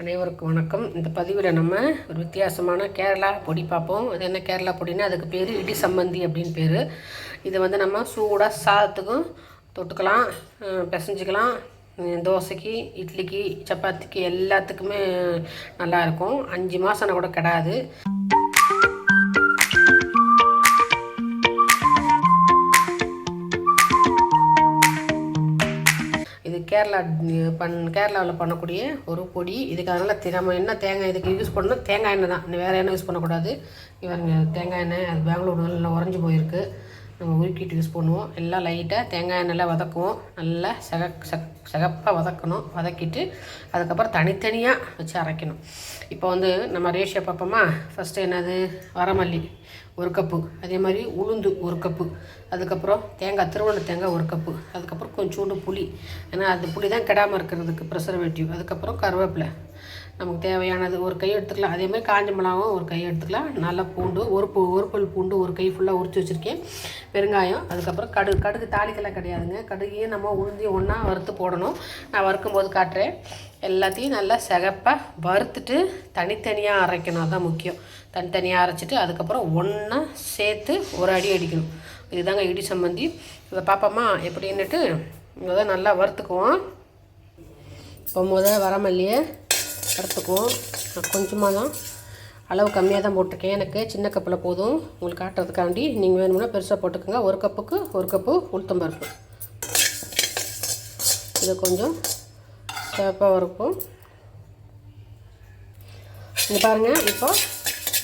அனைவருக்கும் வணக்கம். இந்த பதிவில் நம்ம ஒரு வித்தியாசமான கேரளா பொடி பார்ப்போம். அது என்ன கேரளா பொடின்னா அதுக்கு பேர் இடி சம்மந்தி அப்படின்னு பேர். இதை வந்து நம்ம சூடாக சாதத்துக்கும் தொட்டுக்கலாம் பிசைஞ்சிக்கலாம். தோசைக்கு இட்லிக்கு சப்பாத்திக்கு எல்லாத்துக்குமே நல்லாயிருக்கும் அஞ்சு மாதம் கூட கிடாது. கேரளா பண் கேரளாவில் பண்ணக்கூடிய ஒரு பொடி. இதுக்கு அதனால் நம்ம என்ன தேங்காய் இதுக்கு யூஸ் பண்ணணும் தேங்காய் எண்ணெய் தான். வேறு எண்ணெய் யூஸ் பண்ணக்கூடாது. இவங்க தேங்காய் எண்ணெய் அது பெங்களூர் நல்லா உறைஞ்சி போயிருக்கு. நம்ம உருக்கிட்டு யூஸ் பண்ணுவோம். எல்லாம் லைட்டாக தேங்காய் எண்ணெயில் வதக்குவோம். நல்லா செக செக் செகப்பாக வதக்கணும். வதக்கிட்டு அதுக்கப்புறம் தனித்தனியாக வச்சு அரைக்கணும். இப்போ வந்து நம்ம ரேஷியோ பார்ப்போமா? ஃபஸ்ட்டு என்னது? வரமல்லி ஒரு கப்பு. அதே மாதிரி உளுந்து ஒரு கப்பு. அதுக்கப்புறம் தேங்காய் திருவண்ண தேங்காய் ஒரு கப்பு. அதுக்கப்புறம் கொஞ்சோண்டு புளி. ஏன்னா அது புளி தான் கெடாமல் இருக்கிறதுக்கு ப்ரெசர்வேட்டிவ் அதுக்கப்புறம் கருவேப்பிலை. நமக்கு தேவையானது ஒரு கை எடுத்துக்கலாம். அதே மாதிரி காஞ்ச மிளகாவும் ஒரு கை எடுத்துக்கலாம். நல்லா பூண்டு ஒரு பூ ஒரு பல் பூண்டு ஒரு கை ஃபுல்லாக உரிச்சு வச்சுருக்கேன். பெருங்காயம் அதுக்கப்புறம் கடுகு கடுகு தாளிக்கெல்லாம் கிடையாதுங்க. கடுகையும் நம்ம உளுந்தையும் ஒன்றா வறுத்து போடணும். நான் வறுக்கும் போது காட்டுறேன். எல்லாத்தையும் நல்லா சிகப்பாக வறுத்துட்டு தனித்தனியாக அரைக்கணும். அதுதான் முக்கியம். தனித்தனியாக அரைச்சிட்டு அதுக்கப்புறம் ஒன்றா சேர்த்து ஒரு அடி அடிக்கணும். இதுதாங்க இடி சம்மந்தி. இதை பார்ப்போமா எப்படின்னுட்டு இதை நல்லா வறுத்துக்குவோம். இப்போ முதல்ல வரமல்லியை. வறுத்துக்குவோம் நான் கொஞ்சமாக தான் அளவு கம்மியாக தான் போட்டிருக்கேன். எனக்கு சின்ன கப்பில் போதும். உங்களுக்கு காட்டுறதுக்காண்டி நீங்கள் வேணும்னா பெருசாக போட்டுக்கோங்க. ஒரு கப்புக்கு ஒரு கப்பு உளுத்தம்பருப்பு இது கொஞ்சம் சிவப்பாக இருக்கும் இங்கே பாருங்கள் இப்போ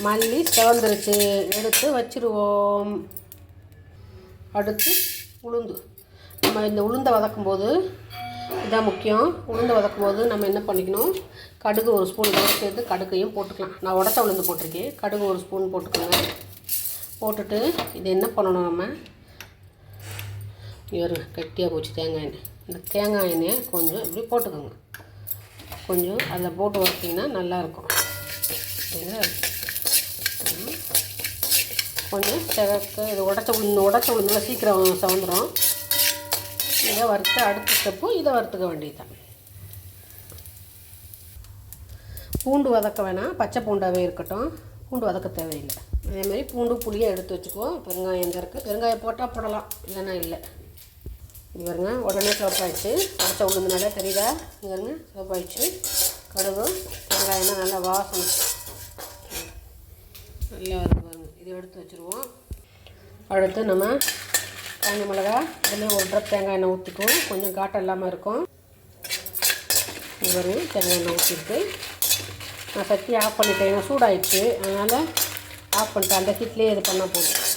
மல்லி சிவந்துருச்சு. எடுத்து வச்சுருவோம். அடுத்து உளுந்து. நம்ம இந்த உளுந்தை வதக்கும்போது இதுதான் இதான் முக்கியம். உளுந்தை வதக்கும் போது நம்ம என்ன பண்ணிக்கணும்? கடுகு ஒரு ஸ்பூன் கூட சேர்த்து கடுகையும் போட்டுக்கலாம். நான் உடத்த உளுந்து போட்டிருக்கேன். கடுகு ஒரு ஸ்பூன் போட்டுக்கோங்க. போட்டுட்டு இது என்ன பண்ணணும் நம்ம? இவர் கட்டியாக போச்சு தேங்காய் எண்ணெய். இந்த தேங்காய் எண்ணெயை கொஞ்சம் இப்படி போட்டுக்கோங்க. கொஞ்சம் அதில் போட்டு வச்சிங்கன்னா நல்லாயிருக்கும். கொஞ்சம் செவக்க இது உடச்ச உளுந்து உடச்ச உளுந்துலாம் சீக்கிரம் சவந்துடும் இதை வறுத்து அடுத்த ஸ்டெப்பு இதை வறுத்துக்க வேண்டியதுதான். பூண்டு வதக்க வேணாம். பச்சை பூண்டாகவே இருக்கட்டும். பூண்டு வதக்க தேவையில்லை. அதே மாதிரி பூண்டு புளியை எடுத்து வச்சுக்குவோம். பெருங்காயம் எங்கே இருக்குது? பெருங்காயம் போட்டால் போடலாம். இல்லைன்னா இல்லை. இது பாருங்க உடனே சிவப்பாயிடுச்சு. உடச்ச உளுந்துனால தெரியுதா? இது பாருங்க சிவப்பாயிடுச்சு. கடுகு வெங்காயம்னா நல்லா வாசனை. நல்லா வருது பாருங்க இதை எடுத்து வச்சுருவோம். அடுத்து நம்ம காஞ்ச மிளகா இதெல்லாம் ஒரு ட்ரப் தேங்காய் எண்ணெய் ஊற்றிக்குவோம். கொஞ்சம் காட்டம் இல்லாமல் இருக்கும். இது பாருங்க தேங்காய் எண்ணெய் ஊற்றிருக்கு நான் சட்டி ஆஃப் பண்ணிட்டேன். ஏன்னா சூடாயிடுச்சு. அதனால் ஆஃப் பண்ணிட்டேன். அந்த ஹீட்லேயே இது பண்ணால் போதும்.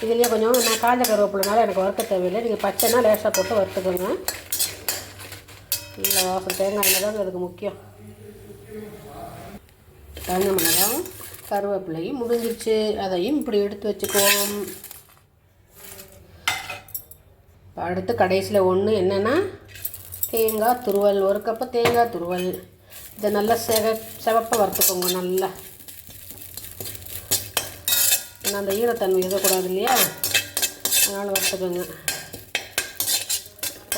இதுலேயே கொஞ்சம் நான் காஞ்ச கருவேப்பிலனால எனக்கு வறுக்க தேவையில்லை. நீங்கள் பச்சைனா லேசாக போட்டு வறுத்துக்கோங்க. இல்லை வாசல் தேங்காய் தான் அதுக்கு முக்கியம். காஞ்ச மிளகாவும் கருவேப்பிலையும் முடிஞ்சிருச்சு. அதையும் இப்படி எடுத்து வச்சுக்குவோம். அடுத்து கடைசியில் ஒன்று என்னென்னா தேங்காய் துருவல். ஒரு கப்பு தேங்காய் துருவல். இதை நல்லா செக செவப்பாக வறுத்துக்கோங்க நல்லா. ஏன்னா அந்த ஈரத்தன்மை இருக்கக்கூடாது இல்லையா? அதனால் வறுத்துக்கோங்க.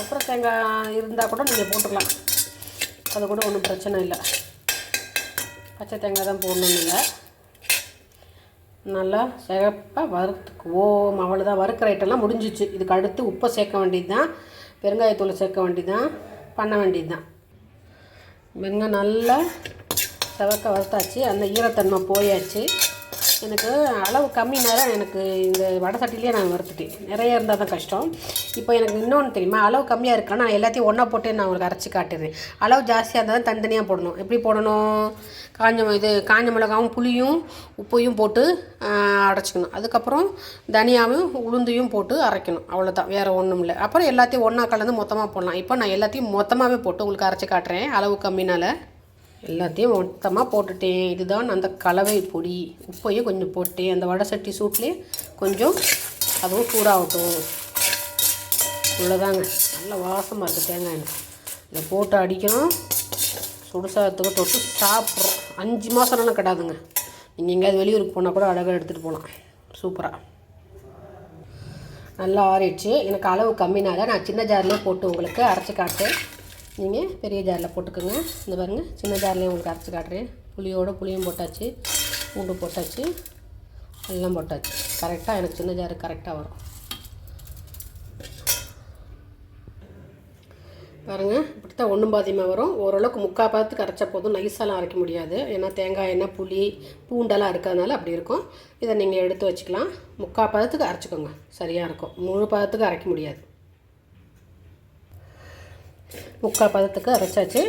அப்புறம் தேங்காய் இருந்தால் கூட நீங்கள் போட்டுக்கலாம். அது கூட ஒன்றும் பிரச்சனை இல்லை. பச்சை தேங்காய் தான் போடணும்னு இல்லை. நல்லா சிகப்பாக வறுத்துக்குவோம். அவ்வளோதான் வறுக்கிற ஐட்டம்லாம் முடிஞ்சிச்சு. இதுக்கு அடுத்து உப்பை சேர்க்க வேண்டியது தான் பெருங்காயத்தூளை சேர்க்க வேண்டியது தான் பண்ண வேண்டியது தான் வெங்காயம் நல்லா செவக்க வறுத்தாச்சு. அந்த ஈரத்தன்மை போயாச்சு. எனக்கு அளவு கம்மினால எனக்கு இந்த வடை சட்டிலேயே நான் வறுத்துட்டேன். நிறைய இருந்தால் தான் கஷ்டம். இப்போ எனக்கு இன்னொன்று தெரியுமா? அளவு கம்மியாக இருக்கா? நான் எல்லாத்தையும் ஒன்றா போட்டு நான் உங்களுக்கு அரைச்சி காட்டுறேன். அளவு ஜாஸ்தியாக இருந்தால் தான் தனித்தனியாக போடணும். எப்படி போடணும்? காஞ்ச இது காஞ்ச மிளகாவும் புளியும் உப்பையும் போட்டு அரைச்சிக்கணும். அதுக்கப்புறம் தனியாவும் உளுந்தையும் போட்டு அரைக்கணும். அவ்வளோதான் வேறு ஒன்றும் இல்லை. அப்புறம் எல்லாத்தையும் ஒன்றா கலந்து மொத்தமாக போடலாம். இப்போ நான் எல்லாத்தையும் மொத்தமாகவே போட்டு உங்களுக்கு அரைச்சி காட்டுறேன். அளவு கம்மினால. எல்லாத்தையும் மொத்தமாக போட்டுட்டேன். இதுதான் அந்த கலவை பொடி. உப்பையும் கொஞ்சம் போட்டேன் அந்த வடை சட்டி சூட்லேயே கொஞ்சம் அதுவும் சூடாகட்டும். இவ்வளோதாங்க நல்ல வாசமாக இருக்குது தேங்காய் எண்ணெய். இதை போட்டு அடிக்கணும். சுடுசாதத்துக்கு தொட்டு சாப்பிட்றோம். அஞ்சு மாதம்னா கிடாதுங்க. நீங்கள் எங்கேயாவது வெளியூருக்கு போனால் கூட அழகாக எடுத்துகிட்டு போகலாம் சூப்பராக நல்லா ஆறிடுச்சு. எனக்கு அளவு கம்மினால நான் சின்ன ஜார்லேயே போட்டு உங்களுக்கு அரைச்சி காட்டேன் நீங்கள் பெரிய ஜாரில் போட்டுக்கோங்க. இந்த பாருங்கள் சின்ன ஜார்லேயும் உங்களுக்கு அரைச்சி காட்டுறேன். புளியோட புளியும் போட்டாச்சு பூண்டு போட்டாச்சு எல்லாம் போட்டாச்சு. கரெக்டாக எனக்கு சின்ன ஜாரு கரெக்டாக வரும். பாருங்கள் இப்படி தான் ஒன்றும் பாதியமாக வரும். ஓரளவுக்கு முக்கால் பதத்துக்கு அரைச்சா போதும். நைஸாலாம் அரைக்க முடியாது. ஏன்னா தேங்காய் எண்ணெய் புளி பூண்டெல்லாம் இருக்கிறதுனால அப்படி இருக்கும். இதை நீங்கள் எடுத்து வச்சுக்கலாம். முக்கால் பதத்துக்கு அரைச்சிக்கோங்க. சரியாக இருக்கும். முழு பதத்துக்கு அரைக்க முடியாது. முக்கால் பதத்துக்கு அரைச்சாச்சு.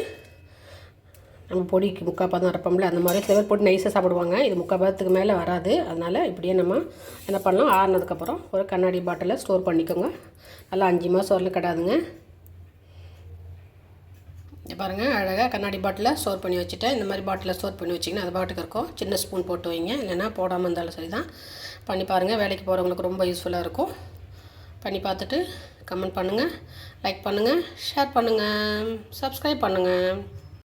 நம்ம பொடிக்கு முக்கால் பதம் அரைப்போம்ல அந்த மாதிரி சில பேர் நைஸாக சாப்பிடுவாங்க. இது முக்கால் பதத்துக்கு மேலே வராது. அதனால் இப்படியே நம்ம என்ன பண்ணலாம் ஆறுனதுக்கப்புறம் ஒரு கண்ணாடி பாட்டிலில் ஸ்டோர் பண்ணிக்கோங்க. நல்லா அஞ்சு மாதம் வரல கிடாதுங்க. பாருங்கள் அழகாக கண்ணாடி பாட்டிலில் ஸ்டோர் பண்ணி வச்சுட்டேன். இந்த மாதிரி பாட்டிலில் ஸ்டோர் பண்ணி வச்சிங்கன்னா அது பாட்டுக்கு இருக்கும். சின்ன ஸ்பூன் போட்டு வைங்க. இல்லைன்னா போடாமல் இருந்தாலும் சரி தான் பண்ணி பாருங்கள் வேலைக்கு போகிறவங்களுக்கு ரொம்ப யூஸ்ஃபுல்லாக இருக்கும். பண்ணி பார்த்துட்டு கமெண்ட் பண்ணுங்கள் லைக் பண்ணுங்கள் ஷேர் பண்ணுங்கள் சப்ஸ்கிரைப் பண்ணுங்கள்